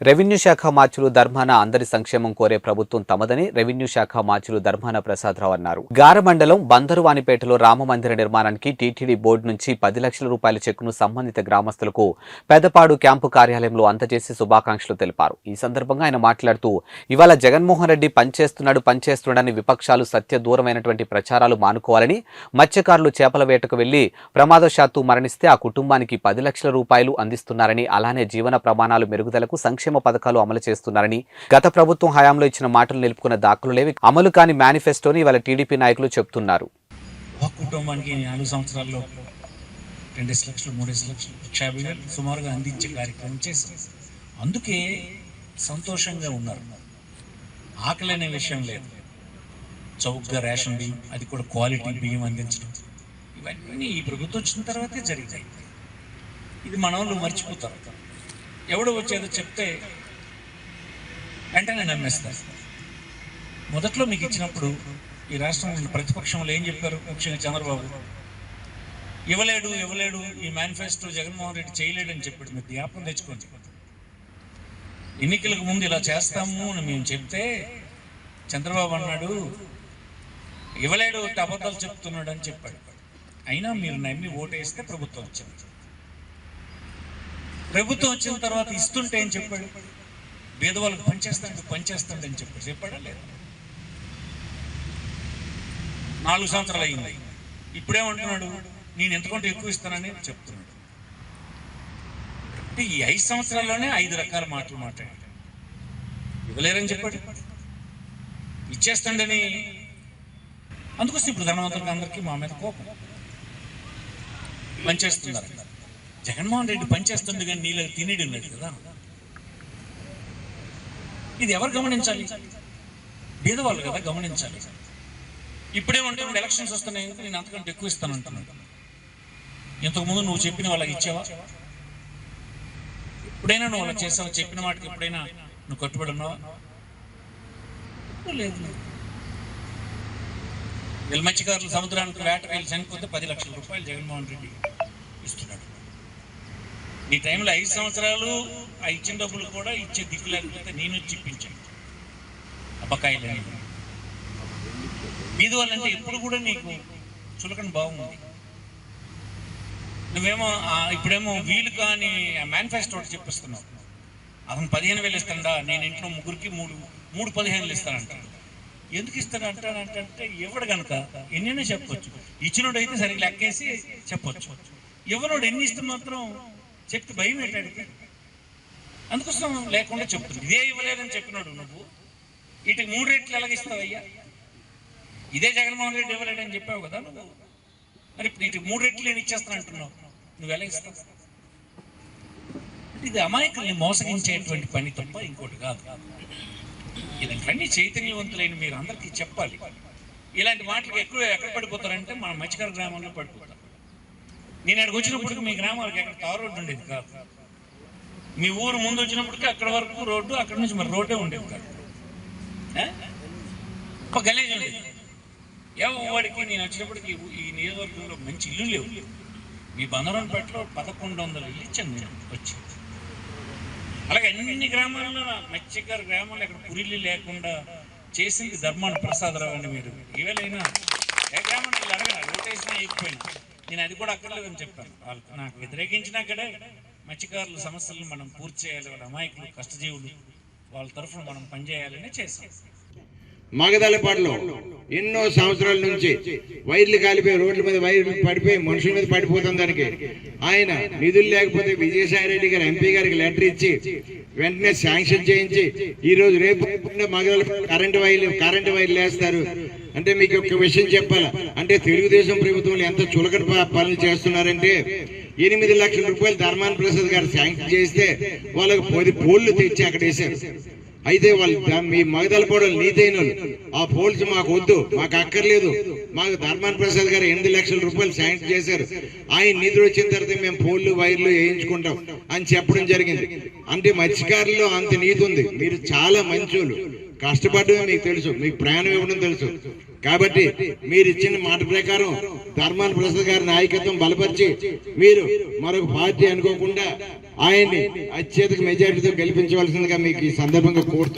Revenue శాఖ మార్చులు ధర్మాన అందరి సంక్షేమం కోరే ప్రభుత్వం తమదని రెవెన్యూ శాఖ మార్చులు ధర్మాన ప్రసాదరావు అన్నారు. గార మండలం బందరువానిపేటలో రామ మందిర నిర్మాణానికి టీటీడీ బోర్డు నుంచి పది లక్షల రూపాయల చెక్కును సంబంధిత గ్రామస్తులకు పెదపాడు క్యాంపు కార్యాలయంలో అందజేసి శుభాకాంక్షలు తెలిపారు. ఈ సందర్భంగా ఆయన మాట్లాడుతూ ఇవాళ జగన్మోహన్ రెడ్డి పనిచేస్తున్నాడు పనిచేస్తున్నాడని విపక్షాలు సత్య దూరమైనటువంటి ప్రచారాలు మానుకోవాలని మత్స్యకారులు చేపల వేటకు వెళ్ళి ప్రమాదశాత్తు మరణిస్తే ఆ కుటుంబానికి పది లక్షల రూపాయలు అందిస్తున్నారని అలానే జీవన ప్రమాణాలు మెరుగుదలకు సంక్షేమ సంక్షేమ పథకాలు అమలు చేస్తున్నారని గత ప్రభుత్వం హయాంలో ఇచ్చిన మాటలు నిలుపుకున్న దాఖలు లేవి. అమలు కాని మేనిఫెస్టోని ఇవాళ టీడీపీ నాయకులు చెబుతున్నారు ఒక కుటుంబానికి నాలుగు సంవత్సరాల్లో రెండు లక్షలు మూడు లక్షలు లక్ష యాభై వేలు సుమారుగా అందించే కార్యక్రమం చేశారు అందుకే సంతోషంగా ఉన్నారు. ఆకలి అనే విషయం లేదు. చౌకగా రేషన్ బియ్యం అది కూడా క్వాలిటీ బియ్యం అందించడం. ఇవన్నీ ఈ ప్రభుత్వం వచ్చిన తర్వాతే జరిగాయి ఇది మన వాళ్ళు మర్చిపోతారు. ఎవడు వచ్చేదో చెప్తే వెంటనే నమ్మేస్తారు. మొదట్లో మీకు ఇచ్చినప్పుడు ఈ రాష్ట్రంలో ప్రతిపక్షంలో ఏం చెప్పారు? ముఖ్యంగా చంద్రబాబు. ఇవ్వలేడు ఇవ్వలేడు ఈ మేనిఫెస్టో జగన్మోహన్ రెడ్డి చేయలేడు అని చెప్పాడు. మీరు జ్ఞాపకం తెచ్చుకోండి. ఎన్నికలకు ముందు ఇలా చేస్తాము అని మేము చెప్తే చంద్రబాబు అన్నాడు ఇవ్వలేడు అబద్ధాలు చెప్తున్నాడు అని చెప్పాడు. అయినా మీరు నమ్మి ఓటేస్తే ప్రభుత్వం వచ్చింది. ప్రభుత్వం వచ్చిన తర్వాత ఇస్తుంటే ఏం చెప్పాడు? పేదవాళ్ళకి పనిచేస్తాడు పనిచేస్తాడు అని చెప్పాడు. చెప్పాడా లేదా? నాలుగు సంవత్సరాలు అయింది. ఇప్పుడేమంటున్నాడు? నేను ఎంతకంటే ఎక్కువ ఇస్తానని చెప్తున్నాడు. అంటే ఈ ఐదు సంవత్సరాల్లోనే ఐదు రకాల మాటలు మాట్లాడాడు. ఇవ్వలేరని చెప్పాడు. ఇచ్చేస్తాడని. అందుకోసం ఇప్పుడు ధనవంతులకు అందరికీ మా మీద కోపం. పనిచేస్తున్నారు జగన్మోహన్ రెడ్డి పనిచేస్తుంది కానీ నీళ్ళు తినేది లేదు కదా. ఇది ఎవరు గమనించాలి? పేదవాళ్ళు కదా గమనించాలి. ఇప్పుడే ఉంటే ఎలక్షన్స్ వస్తున్నాయి కనుక నేను అంతకంటే ఎక్కువ ఇస్తాను అంటున్నాను ఇంతకుముందు నువ్వు చెప్పిన వాళ్ళకి ఇచ్చావా? ఎప్పుడైనా నువ్వు అలా చేసావా? చెప్పిన వాటికి ఎప్పుడైనా నువ్వు కట్టుబడి ఉన్నావా? లేదు వీళ్ళ మత్స్యకారులు సముద్రానికి వేటకు వెళ్ళి చనిపోతే పది లక్షల రూపాయలు జగన్మోహన్ రెడ్డి ఇస్తున్నాడు. నీ టైంలో ఐదు సంవత్సరాలు ఆ ఇచ్చిన డబ్బులు కూడా ఇచ్చే దిక్కు లేకపోతే నేను వచ్చి ఇప్పించాను. అబ్బకాయలు మీది వాళ్ళంటే ఎప్పుడు కూడా నీకు చులకన బాగుంది నువ్వేమో ఇప్పుడేమో వీలు కానీ మేనిఫెస్టో ఒకటి చెప్పిస్తున్నావు. అతను పదిహేను వేలు ఇస్తాడా? నేను ఇంట్లో ముగ్గురికి మూడు మూడు పదిహేనులు ఇస్తానంటాడు. ఎందుకు ఇస్తాడు అంటాడంటే అంటే ఇవ్వడు కనుక ఎన్నైనా చెప్పొచ్చు. ఇచ్చినోడు అయితే సరిగ్గా లెక్కేసి చెప్పొచ్చు. ఇవ్వనోడు ఎన్ని ఇస్తే మాత్రం చెప్తే భయం ఏంటంటే అందుకోసం లేకుండా చెప్తుంది. ఇదే ఇవ్వలేదని చెప్పినాడు నువ్వు. వీటికి మూడు రేట్లు ఎలాగిస్తావయ్యా ఇదే జగన్మోహన్ రెడ్డి ఇవ్వలేడని చెప్పావు కదా నువ్వు. మరి ఇప్పుడు వీటికి మూడు రెట్లు నేను ఇచ్చేస్తాను అంటున్నావు. నువ్వు ఎలాగిస్తావు? ఇది అమాయకుల్ని మోసగించేటువంటి పని తప్ప ఇంకోటి కాదు. ఇలాంటివన్నీ చైతన్యవంతులైన మీరు అందరికీ చెప్పాలి. ఇలాంటి మాటలకు ఎక్కువ ఎక్కడ పడిపోతారంటే మన మత్స్యకార గ్రామంలో పడిపోతారు. నేను అక్కడికి వచ్చినప్పటికి మీ గ్రామాలకు ఎక్కడ తారు రోడ్డు ఉండేది కాదు. మీ ఊరు ముందు వచ్చినప్పటికీ అక్కడ వరకు రోడ్డు అక్కడ నుంచి మరి రోడ్డే ఉండేది కాదు. ఒక గలీజ్ ఉండేది. ఎవరికి నేను వచ్చినప్పటికి ఈ- నియోజకవర్గంలో మంచి ఇల్లు లేవు. మీ బందరంపేటలో పదకొండు వందల ఇల్లు ఇచ్చాను నేను వచ్చి అలాగే అన్ని గ్రామాల్లో మత్స్యకారు గ్రామాలు ఇక్కడ పురిల్లు లేకుండా చేసింది ధర్మాన ప్రసాదరావు అని మీరు. ఈవేళైనా ఏ గ్రామానికి వెళ్ళి ఓటేసినా అయిపోయినా నేను అది కూడా అక్కర్లేదని చెప్పాను. వాళ్ళు నాకు వ్యతిరేకించినా అక్కడే మత్స్యకారుల సమస్యలను మనం పూర్తి చేయాలి. వాళ్ళ అమాయకులు కష్టజీవులు వాళ్ళ తరఫున మనం పనిచేయాలని చేశాం. మగదలపాడులో ఎన్నో సంవత్సరాల నుంచి వైర్లు కాలిపోయి రోడ్ల మీద వైర్లు పడిపోయి మనుషుల మీద పడిపోతుంది దానికి ఆయన నిధులు లేకపోతే విజయసాయి రెడ్డి గారు ఎంపీ గారికి లెటర్ ఇచ్చి వెంటనే శాంక్షన్ చేయించి ఈ రోజు రేపు మగదల కరెంటు వైర్లు కరెంటు వైర్లు వేస్తారు అంటే మీకు ఒక విషయం చెప్పాలి? అంటే తెలుగుదేశం ప్రభుత్వం ఎంత చులకన పనులు చేస్తున్నారంటే ఎనిమిది లక్షల రూపాయలు ధర్మాన ప్రసాద్ గారు శాంక్షన్ చేస్తే వాళ్ళకి పది పోళ్ళు తెచ్చి అక్కడ వేశారు. అయితే వాళ్ళు దా- మీ మగదలపోవడం నీతైన వాళ్ళు. ఆ పోల్స్ మాకు వద్దు మాకు అక్కర్లేదు. మాకు ధర్మాన్ ప్రసాద్ గారు ఎనిమిది లక్షల రూపాయలు శాంక్షన్ చేశారు. ఆయన నిధులు వచ్చిన తర్వాత మేము పోల్లు వైర్లు వేయించుకుంటాం అని చెప్పడం జరిగింది. అంటే మత్స్యకారుల్లో అంత నీతి ఉంది. మీరు చాలా మంచోళ్ళు. కష్టపడమే మీకు తెలుసు. మీకు ప్రాణం ఇవ్వడం తెలుసు. కాబట్టి మీరు ఇచ్చిన మాట ప్రకారం ధర్మాన ప్రసాద్ గారి నాయకత్వం బలపరిచి మీరు మరొక పార్టీ అనుకోకుండా ఆయన్ని అత్యధిక మెజారిటీతో గెలిపించవలసిందిగా మీకు ఈ సందర్భంగా కోరుతున్నాను.